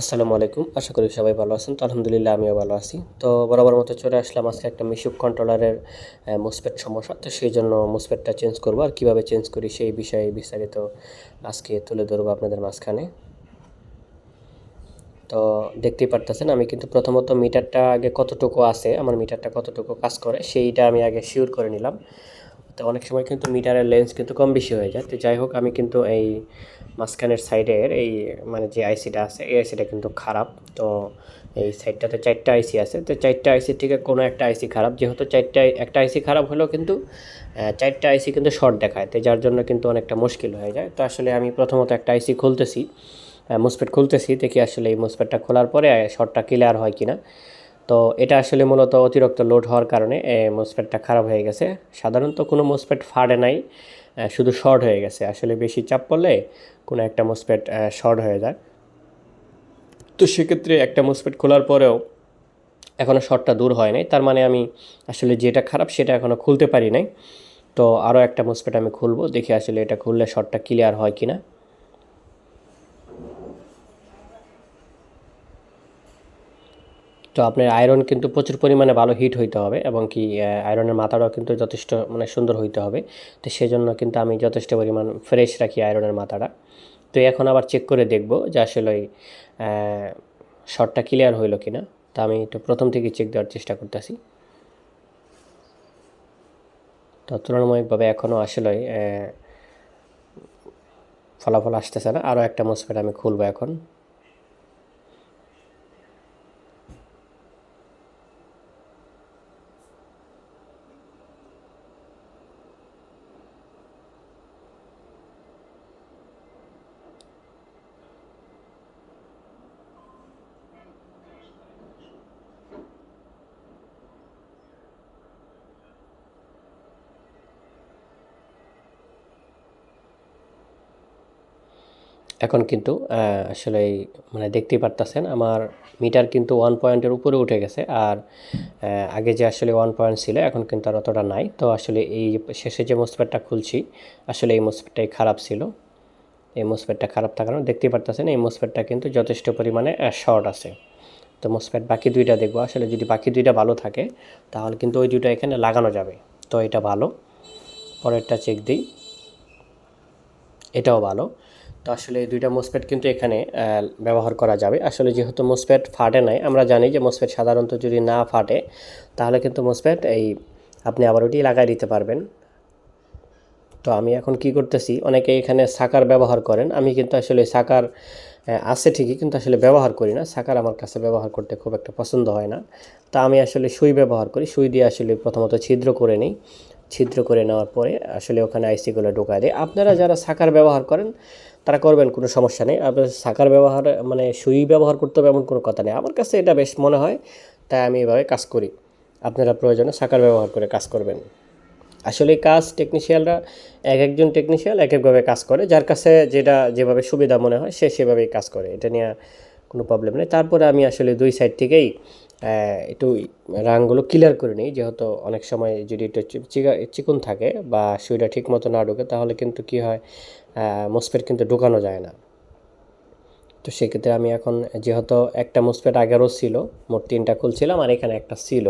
আসসালামু আলাইকুম। আশা করি সবাই ভালো আছেন। তো আলহামদুলিল্লাহ আমিও ভালো আছি। তো বরাবর মতো চলে আসলাম আজকে একটা মিশুক কন্ট্রোলারের মুসপেট সমস্যা। তো সেই জন্য মুসপেটটা চেঞ্জ করব আর কীভাবে চেঞ্জ করি সেই বিষয়ে বিস্তারিত আজকে তুলে ধরবো আপনাদের মাঝখানে। তো দেখতেই পারতেছেন, আমি কিন্তু প্রথমত মিটারটা আগে কতটুকু আছে, আমার মিটারটা কতটুকু কাজ করে, সেইটা আমি আগে শিওর করে নিলাম। তো অনেক সময় কিন্তু মিটারের লেন্স কিন্তু কম বেশি হয়ে যায়। তো যাই হোক, আমি কিন্তু এই মাঝখানের সাইডের এই মানে যে আইসিটা আছে, এই আইসিটা কিন্তু খারাপ। তো এই সাইডটাতে চারটা আইসি আছে। তো চারটা আইসি থেকে কোনো একটা আইসি খারাপ। যেহেতু চারটা, একটা আইসি খারাপ হলেও কিন্তু চারটা আইসি কিন্তু শর্ট দেখায়। তো যার জন্য কিন্তু অনেকটা মুশকিল হয়ে যায়। তো আসলে আমি প্রথমত একটা আইসি খুলতেছি মুসপেট খুলতেছি। দেখি আসলে এই মুসপেটটা খোলার পরে শর্টটা ক্লিয়ার হয় কিনা। তো এটা আসলে মূলত অতিরিক্ত লোড হওয়ার কারণে মোসপেটটা খারাপ হয়ে গেছে। সাধারণত কোনো মোসপেট ফাড়ে নাই শুধু শর্ট হয়ে গেছে। আসলে বেশি চাপ পড়লে কোনো একটা মোসপেট শর্ট হয়ে যায়। তো সেক্ষেত্রে একটা মোসপেট খোলার পরেও এখনও শর্টটা দূর হয় নাই। তার মানে আমি আসলে যেটা খারাপ সেটা এখনও খুলতে পারি নাই। তো আরও একটা মোসপেট আমি খুলবো, দেখি আসলে এটা খুললে শর্টটা ক্লিয়ার হয় কি না তো আপনার আয়রন কিন্তু প্রচুর পরিমাণে ভালো হিট হইতে হবে এবং কি আয়রনের মাথাটাও কিন্তু যথেষ্ট মানে সুন্দর হইতে হবে। তো সেজন্য কিন্তু আমি যথেষ্ট পরিমাণ ফ্রেশ রাখি আয়রনের মাথাটা। তো এখন আবার চেক করে দেখব যে আসলে ওই শর্টটা ক্লিয়ার হইল কি না তা আমি একটু প্রথম থেকে চেক দেওয়ার চেষ্টা করতেছি। তো তুলনামূলকভাবে এখনও আসলে ফলাফল আসতেছে না। আরও একটা মসফেট আমি খুলবো এখন। এখন কিন্তু আসলে মানে দেখতেই পারতেছেন, আমার মিটার কিন্তু ওয়ান পয়েন্টের উপরে উঠে গেছে। আর আগে যে আসলে ওয়ান পয়েন্ট ছিল, এখন কিন্তু আর অতটা নাই। তো আসলে এই শেষে যে মোসপেটটা খুলছি, আসলে এই মোসপেটটাই খারাপ ছিল। এই মোসপেটটা খারাপ থাকার দেখতেই পারতেছেন, এই মোসপেটটা কিন্তু যথেষ্ট পরিমাণে শর্ট আছে। তো মোসপেট বাকি দুইটা দেখব। আসলে যদি বাকি দুইটা ভালো থাকে, তাহলে কিন্তু ওই দুইটা এখানে লাগানো যাবে। তো এটা ভালো। পরেরটা চেক দিই। এটাও ভালো। তো আসলে দুইটা মোসপেট কিন্তু এখানে ব্যবহার করা যাবে। আসলে যেহেতু মোসপেট ফাটে নাই, আমরা জানি যে মোসপেট সাধারণত যদি না ফাটে, তাহলে কিন্তু মোসপেট এই আপনি আবার ওটি লাগাই দিতে পারবেন। তো আমি এখন কি করতেছি, অনেকে এখানে সাকার ব্যবহার করেন। আমি কিন্তু আসলে সাকার আছে ঠিকই, কিন্তু আসলে ব্যবহার করি না। সাকার আমার কাছে ব্যবহার করতে খুব একটা পছন্দ হয় না। তা আমি আসলে সুই ব্যবহার করি। সুই দিয়ে আসলে প্রথমত ছিদ্র করে নিই। ছিদ্র করে নেওয়ার পরে আসলে ওখানে আইসিগুলো ঢোকায় দেয়। আপনারা যারা সাকার ব্যবহার করেন, তারা করবেন, কোনো সমস্যা নেই। আপনার সাকার ব্যবহার মানে সুই ব্যবহার করতে হবে এমন কোনো কথা নেই। আমার কাছে এটা বেশ মনে হয়, তাই আমি এভাবে কাজ করি। আপনারা প্রয়োজনে সাকার ব্যবহার করে কাজ করবেন। আসলে কাজ টেকনিশিয়ানরা এক একজন টেকনিশিয়ান এক একভাবে কাজ করে। যার কাছে যেটা যেভাবে সুবিধা মনে হয়, সে সেভাবেই কাজ করে। এটা নিয়ে কোনো প্রবলেম নেই। তারপরে আমি আসলে দুই সাইড থেকেই একটু রাংগুলো ক্লিয়ার করে নিই, যেহেতু অনেক সময় যদি একটু চিকা চিকুন থাকে বা সুইটা ঠিক মতো না ঢোকে, তাহলে কিন্তু কি হয় মোসপেট কিন্তু ঢোকানো যায় না। তো সেক্ষেত্রে আমি এখন যেহেতু একটা মোসপেট আগেরও ছিল, মোট তিনটা খুলছিলাম আর এখানে একটা ছিল,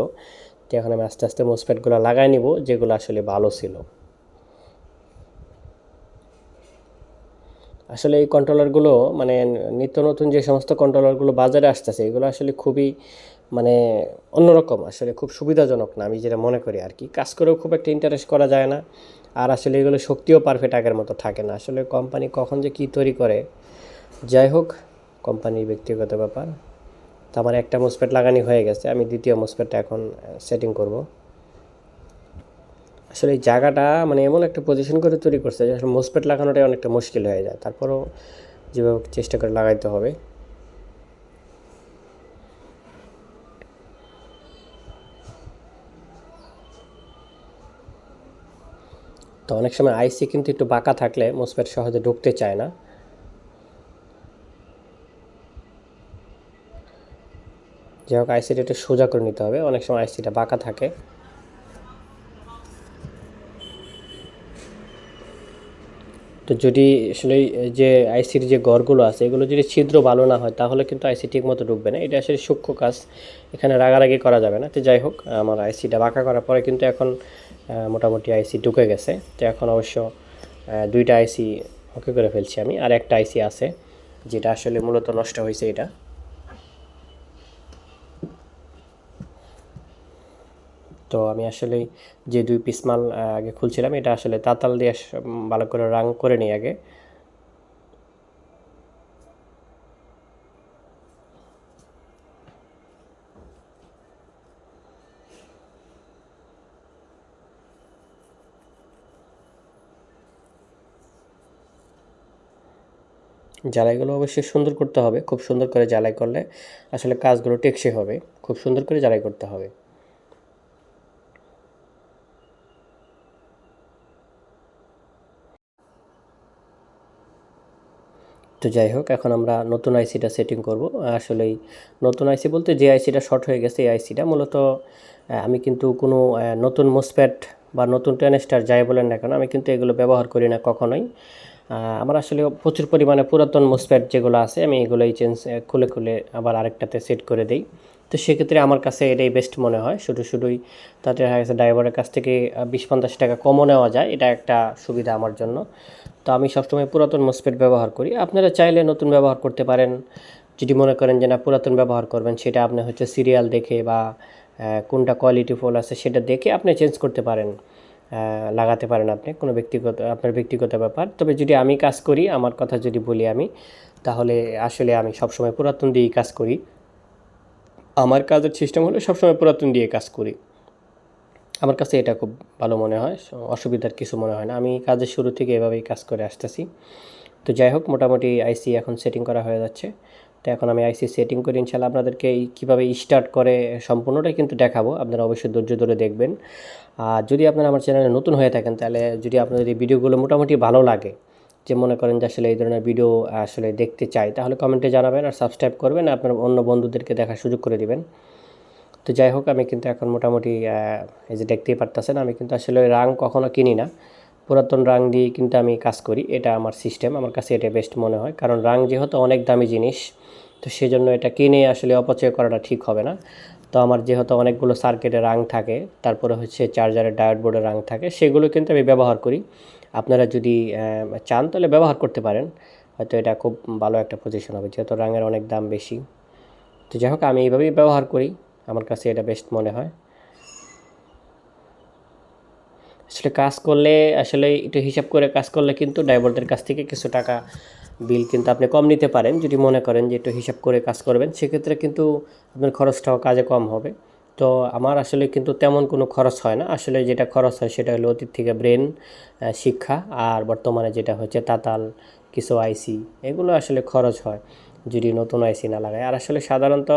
তো এখন আমি আস্তে আস্তে মোসপেটগুলো লাগাই নিব, যেগুলো আসলে ভালো ছিল। আসলে এই কন্ট্রোলারগুলো মানে নিত্য নতুন যে সমস্ত কন্ট্রোলারগুলো বাজারে আসতেছে, এগুলো আসলে খুবই মানে অন্যরকম, আসলে খুব সুবিধাজনক না, আমি যেটা মনে করি আর কি। কাজ করেও খুব একটা ইন্টারেস্ট করা যায় না, আর আসলে এগুলো শক্তিও পারফেক্ট আগের মতো থাকে না। আসলে কোম্পানি কখন যে কী তৈরি করে, যাই হোক কোম্পানির ব্যক্তিগত ব্যাপার। তো আমার একটা মোসপেট লাগানি হয়ে গেছে, আমি দ্বিতীয় মোসপেটটা এখন সেটিং করব। আসলে এই জায়গাটা মানে এমন একটা পজিশন করে তৈরি করছে যে আসলে মোসপেট লাগানোটাই অনেকটা মুশকিল হয়ে যায়। তারপরেও যেভাবে চেষ্টা করে লাগাইতে হবে। তো অনেক সময় আইসি কিন্তু একটু বাঁকা থাকলে মোসপেট সহজে ঢুকতে চায় না। যাই হোক, আইসিটা একটু সোজা করে নিতে হবে। অনেক সময় আইসিটা বাঁকা থাকে। তো যদি আসলে যে আইসির যে গড়গুলো আছে, এগুলো যদি ছিদ্র ভালো না হয়, তাহলে কিন্তু আইসি ঠিক মতো ঢুকবে না। এটা আসলে সূক্ষ্ম কাজ। এখানে রাগারাগি করা যাবে না। তো যাই হোক, আমার আইসিটা বাঁকা করার পরে কিন্তু এখন মোটামুটি আইসি ঢুকে গেছে। তো এখন অবশ্য দুইটা আইসি ওকে করে ফেলছি আমি। আর একটা আইসি আছে, যেটা আসলে মূলত নষ্ট হয়েছে এটা। তো আমি আসলে যে দুই পিস মাল আগে খুলছিলাম, এটা আসলে তাতাল দিয়ে ভালো করে রাং করে নিই আগে। জ্বালাইগুলো অবশ্যই সুন্দর করতে হবে, খুব সুন্দর করে জ্বালাই করলে আসলে কাজগুলো টেকসই হবে, খুব সুন্দর করে জ্বালাই করতে হবে। তো যাই হোক, এখন আমরা নতুন আইসিটা সেটিং করব। আসলেই নতুন আইসি বলতে যে আইসিটা শর্ট হয়ে গেছে, এই আইসিটা মূলত আমি কিন্তু কোনো নতুন মোসপ্যাট বা নতুন টেনেস্টার যাই বলেন না কেন, আমি কিন্তু এগুলো ব্যবহার করি না কখনোই। আমার আসলে প্রচুর পরিমাণে পুরাতন মোসপ্যাট যেগুলো আছে, আমি এগুলোই চেঞ্জ খুলে খুলে আবার আরেকটাতে সেট করে দিই। তো সেক্ষেত্রে আমার কাছে এটাই বেস্ট মনে হয়। শুধু শুধুই তাতে দেখা গেছে ড্রাইভারের কাছ থেকে বিশ পঞ্চাশ টাকা কমও নেওয়া যায়। এটা একটা সুবিধা আমার জন্য। তো আমি সবসময় পুরাতন মোসপেট ব্যবহার করি। আপনারা চাইলে নতুন ব্যবহার করতে পারেন। যদি মনে করেন যে না, পুরাতন ব্যবহার করবেন, সেটা আপনি হচ্ছে সিরিয়াল দেখে বা কোনটা কোয়ালিটি ফুল আছে সেটা দেখে আপনি চেঞ্জ করতে পারেন। লাগাতে পারেন আপনি কোনো ব্যক্তিগত, আপনার ব্যক্তিগত ব্যাপার। তবে যদি আমি কাজ করি, আমার কথা যদি বলি আমি, তাহলে আসলে আমি সবসময় পুরাতন দিয়েই কাজ করি। আমার কাজের সিস্টেম হলো সবসময় পুরাতন দিয়ে কাজ করি। আমার কাছে এটা খুব ভালো মনে হয় অসুবিধার কিছু মনে হয় না। আমি কাজের শুরু থেকে এভাবেই কাজ করে আসতেছি। তো যাই হোক, মোটামুটি আইসি এখন সেটিং করা হয়ে যাচ্ছে। তো এখন আমি আইসি সেটিং করে ইনশাল্লাহ আপনাদেরকে কীভাবে স্টার্ট করে সম্পূর্ণটাই কিন্তু দেখাবো। আপনারা অবশ্যই ধৈর্য ধরে দেখবেন। আর যদি আপনারা আমার চ্যানেলে নতুন হয়ে থাকেন, তাহলে যদি আপনাদের এই ভিডিওগুলো মোটামুটি ভালো লাগে, যে মনে করেন যে আসলে এই ধরনের ভিডিও আসলে দেখতে চাই, তাহলে কমেন্টে জানাবেন আর সাবস্ক্রাইব করবেন, আপনার অন্য বন্ধুদেরকে দেখার সুযোগ করে দিবেন। তো যাই হোক, আমি কিন্তু এখন মোটামুটি এই যে দেখতেই পারতেছেন, আমি কিন্তু আসলে রাং কখনো কিনি না। পুরাতন রাং দিয়ে কিন্তু আমি কাজ করি, এটা আমার সিস্টেম আমার কাছে এটা বেস্ট মনে হয়। কারণ রাং যেহেতু অনেক দামি জিনিস, তো সেজন্য এটা কিনে আসলে অপচয় করাটা ঠিক হবে না। তো আমার যেহেতু অনেকগুলো সার্কিটে রাং থাকে, তারপরে হচ্ছে চার্জারের ডায়োড বোর্ডের রাং থাকে, সেগুলো কিন্তু আমি ব্যবহার করি। আপনারা যদি চান তাহলে ব্যবহার করতে পারেন। হয়তো এটা খুব ভালো একটা পজিশন হবে, যেহেতু রাঙের অনেক দাম বেশি। তো যাই হোক, আমি এইভাবেই ব্যবহার করি, আমার কাছে এটা বেস্ট মনে হয়। আসলে কাজ করলে, আসলে একটু হিসাব করে কাজ করলে কিন্তু ড্রাইভারদের কাছ থেকে কিছু টাকা বিল কিন্তু আপনি কম নিতে পারেন। যদি মনে করেন যে একটু হিসাব করে কাজ করবেন, সেক্ষেত্রে কিন্তু আপনার খরচটাও কাজে কম হবে। তো আমার আসলে কিন্তু তেমন কোনো খরচ হয় না। আসলে যেটা খরচ হয় সেটা হলো অতীত থেকে ব্রেন শিক্ষা আর বর্তমানে যেটা হচ্ছে তাতাল, কিছু আইসি, এগুলো আসলে খরচ হয়। যদি নতুন আইসি না লাগায়। আর আসলে সাধারণত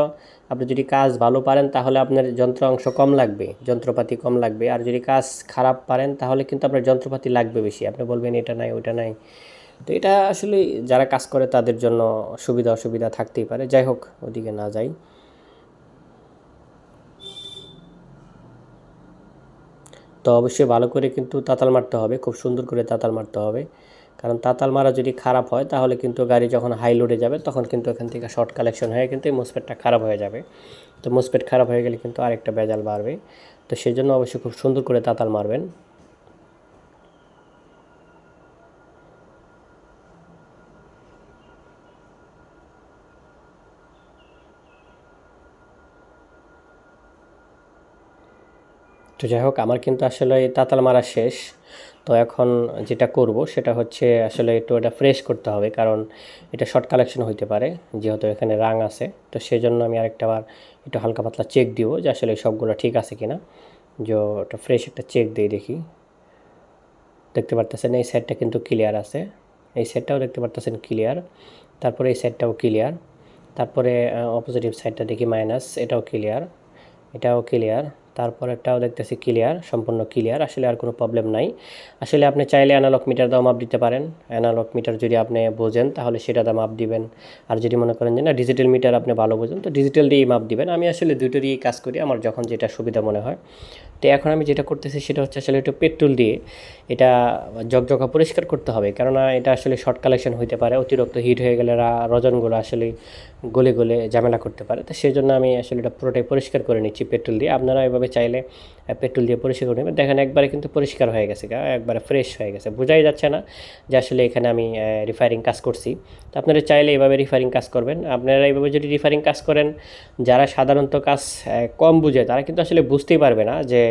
আপনি যদি কাজ ভালো পারেন, তাহলে আপনার যন্ত্র অংশ কম লাগবে, যন্ত্রপাতি কম লাগবে। আর যদি কাজ খারাপ পারেন, তাহলে কিন্তু আপনার যন্ত্রপাতি লাগবে বেশি। আপনি বলবেন, এটা নাই, ওইটা নাই। তো এটা আসলে যারা কাজ করে, তাদের জন্য সুবিধা অসুবিধা থাকতেই পারে। যাই হোক, ওদিকে না যাই। তো অবশ্যই ভালো করে কিন্তু তাতাল মারতে হবে। খুব সুন্দর করে তাতাল মারতে হবে। কারণ তাতাল মারা যদি খারাপ হয়, তাহলে কিন্তু গাড়ি যখন হাই লোডে যাবে, তখন কিন্তু এখান থেকে শর্ট কালেকশন হয়ে কিন্তু মোসপেটটা খারাপ হয়ে যাবে। তো মোসপেট খারাপ হয়ে গেলে কিন্তু আরেকটা বেজাল বাড়বে। তো সেই জন্য অবশ্যই খুব সুন্দর করে তাতাল মারবেন। তো যাই হোক, আমার কিন্তু আসলে তাতাল মারা শেষ। তো এখন যেটা করব সেটা হচ্ছে আসলে একটু এটা ফ্রেশ করতে হবে, কারণ এটা শর্ট কালেকশন হইতে পারে, যেহেতু এখানে রাং আছে। তো সেই জন্য আমি আরেকটা বার একটু হালকা পাতলা চেক দিব যে আসলে সবগুলো ঠিক আছে কিনা। যে ওটা ফ্রেশ একটা চেক দিয়ে দেখি। দেখতে পারতেছেন এই সাইডটা কিন্তু ক্লিয়ার আছে। এই সাইডটাও দেখতে পারতেছেন ক্লিয়ার তারপরে এই সাইডটাও ক্লিয়ার তারপরে অপোজিটিভ সাইডটা দেখি মাইনাস এটাও ক্লিয়ার এটাও ক্লিয়ার তারপরেরটাও দেখতেছি ক্লিয়ার সম্পূর্ণ ক্লিয়ার আসলে আর কোনো প্রবলেম নাই। আসলে আপনি চাইলে অ্যানালগ মিটার দাও মাপ দিতে পারেন। অ্যানালগ মিটার যদি আপনি বোঝেন, তাহলে সেটা দাম মাপ দিবেন। আর যদি মনে করেন যে না ডিজিটাল মিটার আপনি ভালো বোঝেন, তো ডিজিটাল দিয়েই মাপ দিবেন। আমি আসলে দুটো দিয়েই কাজ করি, আমার যখন যেটা সুবিধা মনে হয়। তো এখন আমি যেটা করতেছি, সেটা হচ্ছে আসলে একটু পেট্রোল দিয়ে এটা জকজকা পরিষ্কার করতে হবে। কেননা এটা আসলে শর্ট কালেকশন হইতে পারে, অতিরিক্ত হিট হয়ে গেলে রজনগুলো আসলে গলে গলে ঝামেলা করতে পারে। তো সেই জন্য আমি আসলে এটা পুরোটাই পরিষ্কার করে নিচ্ছি পেট্রোল দিয়ে। আপনারা এভাবে চাইলে পেট্রোল দিয়ে পরিষ্কার করে নেবেন। দেখেন একবারে কিন্তু পরিষ্কার হয়ে গেছে একবারে ফ্রেশ হয়ে গেছে। বোঝাই যাচ্ছে না যে আসলে এখানে আমি রিফায়ারিং কাজ করছি। তো আপনারা চাইলে এভাবে রিফায়ারিং কাজ করবেন। আপনারা এইভাবে যদি রিফায়ারিং কাজ করেন, যারা সাধারণত কাজ কম বুঝে, তারা কিন্তু আসলে বুঝতেই পারবে না যে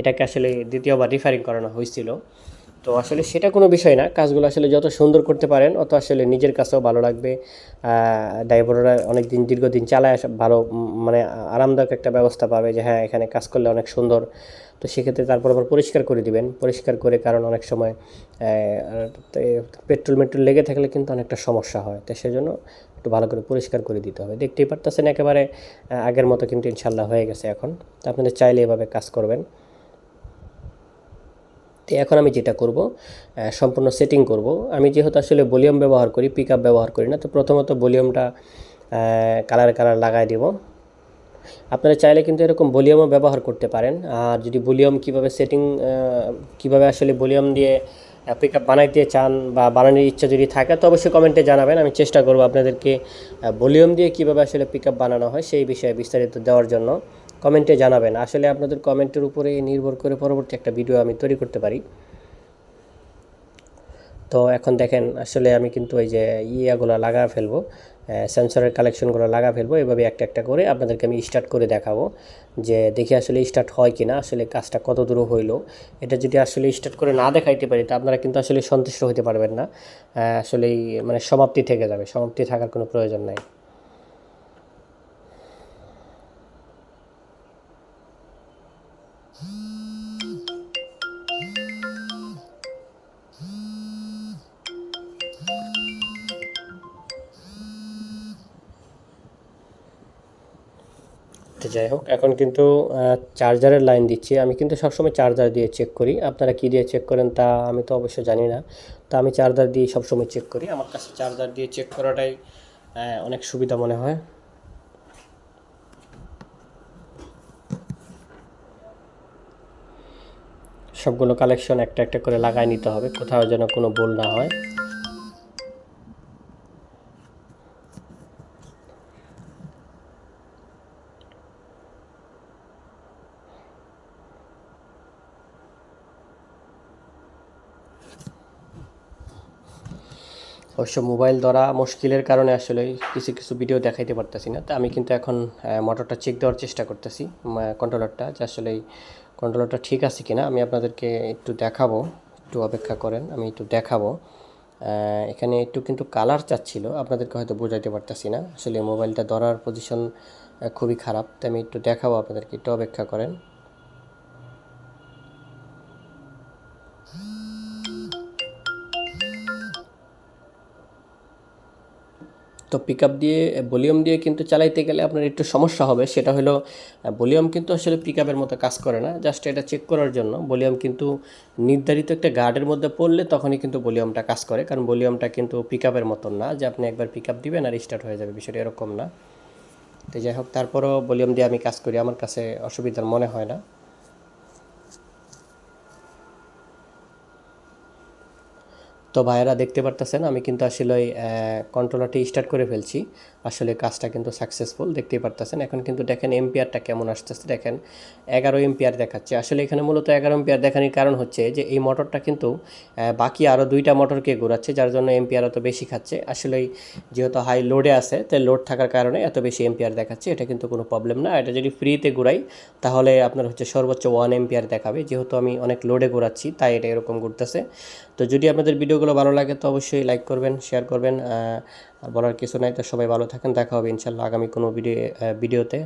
এটাকে আসলে দ্বিতীয়বার রিফায়ারিং করানো হয়েছিল। তো আসলে সেটা কোনো বিষয় না। কাজগুলো আসলে যত সুন্দর করতে পারেন, অত আসলে নিজের কাছেও ভালো লাগবে। ড্রাইভাররা অনেক দিন দীর্ঘদিন চালায় আসা- ভালো মানে আরামদায়ক একটা ব্যবস্থা পাবে যে হ্যাঁ এখানে কাজ করলে অনেক সুন্দর। তো সেক্ষেত্রে তারপর আবার পরিষ্কার করে দিবেন। পরিষ্কার করে কারণ অনেক সময় পেট্রোল মেট্রোল লেগে থাকলে কিন্তু অনেকটা সমস্যা হয়। তো সেজন্য একটু ভালো করে পরিষ্কার করে দিতে হবে। দেখতেই পারতেছেন একেবারে আগের মতো কিন্তু ইনশাল্লাহ হয়ে গেছে এখন। তো আপনাদের চাইলে এভাবে কাজ করবেন। তো এখন আমি যেটা করব সম্পূর্ণ সেটিং করব। আমি যেহেতু আসলে ভলিউম ব্যবহার করি পিক ব্যবহার করি না, তো প্রথমত ভলিউমটা কালার কালার লাগাই দিব। আপনারা চাইলে কিন্তু এরকম ভলিউমও ব্যবহার করতে পারেন। আর যদি ভলিউম কীভাবে সেটিং কীভাবে আসলে ভলিউম দিয়ে পিক আপ বানাইতে চান বা বানানোর ইচ্ছা যদি থাকে, তো অবশ্যই কমেন্টে জানাবেন। আমি চেষ্টা করব আপনাদেরকে ভলিউম দিয়ে কীভাবে আসলে পিক বানানো হয়, সেই বিষয়ে বিস্তারিত দেওয়ার জন্য। কমেন্টে জানাবেন। আসলে আপনাদের কমেন্টের উপরে নির্ভর করে পরবর্তী একটা ভিডিও আমি তৈরি করতে পারি। তো এখন দেখেন, আসলে আমি কিন্তু ওই যে ইয়েগুলো লাগা ফেলব সেন্সরের কালেকশনগুলো লাগা ফেলব, এভাবে একটা একটা করে আপনাদেরকে আমি স্টার্ট করে দেখাবো যে দেখি আসলে স্টার্ট হয় কি না আসলে কাজটা কত দূর হইল। এটা যদি আসলে স্টার্ট করে না দেখাইতে পারি, তা আপনারা কিন্তু আসলে সন্তুষ্ট হতে পারবেন না। আসলে মানে সমাপ্তি থেকে যাবে, সমাপ্তি থাকার কোনো প্রয়োজন নাই। যাই হোক, এখন কিন্তু চার্জারের লাইন দিচ্ছি। আমি কিন্তু সবসময় চার্জার দিয়ে চেক করি। আপনারা কী দিয়ে চেক করেন তা আমি তো অবশ্য জানি না। তা আমি চার্জার দিয়ে সবসময় চেক করি। আমার কাছে চার্জার দিয়ে চেক করাটাই অনেক সুবিধা মনে হয়। সবগুলো কালেকশন একটা একটা করে লাগাই নিতে হবে। কোথাও যেন কোনো বোল না হয়। অবশ্য মোবাইল ধরা মুশকিলের কারণে আসলে কিছু কিছু ভিডিও দেখাইতে পারতেছি না। তো আমি কিন্তু এখন মোটরটা চেক দেওয়ার চেষ্টা করতেছি কন্ট্রোলারটা যে আসলে এই কন্ট্রোলারটা ঠিক আছে কিনা আমি আপনাদেরকে একটু দেখাবো, একটু অপেক্ষা করেন, আমি একটু দেখাবো। এখানে একটু কিন্তু কালার চাচ্ছিল, আপনাদেরকে হয়তো বোঝাইতে পারতেছি না। আসলে মোবাইলটা ধরার পজিশন খুবই খারাপ, তো আমি একটু দেখাবো আপনাদেরকে, একটু অপেক্ষা করেন। তো পিক আপ দিয়ে ভলিউম দিয়ে কিন্তু চালাইতে গেলে আপনার একটু সমস্যা হবে। সেটা হলো ভলিউম কিন্তু আসলে পিক আপের মতো কাজ করে না। জাস্ট এটা চেক করার জন্য। ভলিউম কিন্তু নির্ধারিত একটা গার্ডের মধ্যে পড়লে তখনই কিন্তু ভলিউমটা কাজ করে। কারণ ভলিউমটা কিন্তু পিক আপের মতন না যে আপনি একবার পিক আপ দিবেন আর স্টার্ট হয়ে যাবে। বিষয়টা এরকম না। তো যাই হোক, তারপরও ভলিউম দিয়ে আমি কাজ করি। আমার কাছে অসুবিধার মনে হয় না। তো ভাইয়েরা দেখতে পারতেছেন, আমি কিন্তু আসলে ওই কন্ট্রোলারটি স্টার্ট করে ফেলছি। আসলে কাজটা কিন্তু সাকসেসফুল দেখতেই পারতেছেন। এখন কিন্তু দেখেন এম্পিয়ারটা কেমন আসতেছে। দেখেন এগারো এম্পিয়ার দেখাচ্ছে। আসলে এখানে মূলত এগারো এম্পিয়ার দেখানোর কারণ হচ্ছে যে, এই মোটরটা কিন্তু বাকি আরও দুইটা মোটরকে ঘোরাচ্ছে, যার জন্য এম্পিয়ার এত বেশি খাচ্ছে। আসলে যেহেতু হাই লোডে আছে, তাই লোড থাকার কারণে এত বেশি এম্পিয়ার দেখাচ্ছে। এটা কিন্তু কোনো প্রবলেম না। এটা যদি ফ্রিতে ঘুরাই, তাহলে আপনার হচ্ছে সর্বোচ্চ ওয়ান এম্পিয়ার দেখাবে। যেহেতু আমি অনেক লোডে ঘোরাচ্ছি, তাই এটা এরকম ঘুরতেছে। তো যদি আপনাদের ভিডিওগুলো ভালো লাগে তো অবশ্যই লাইক করবেন শেয়ার করবেন আর বলার কিছু নাই, তো সবাই ভালো থাকেন, দেখা হবে ইনশাল্লাহ আগামী কোনো ভিডিও ভিডিওতে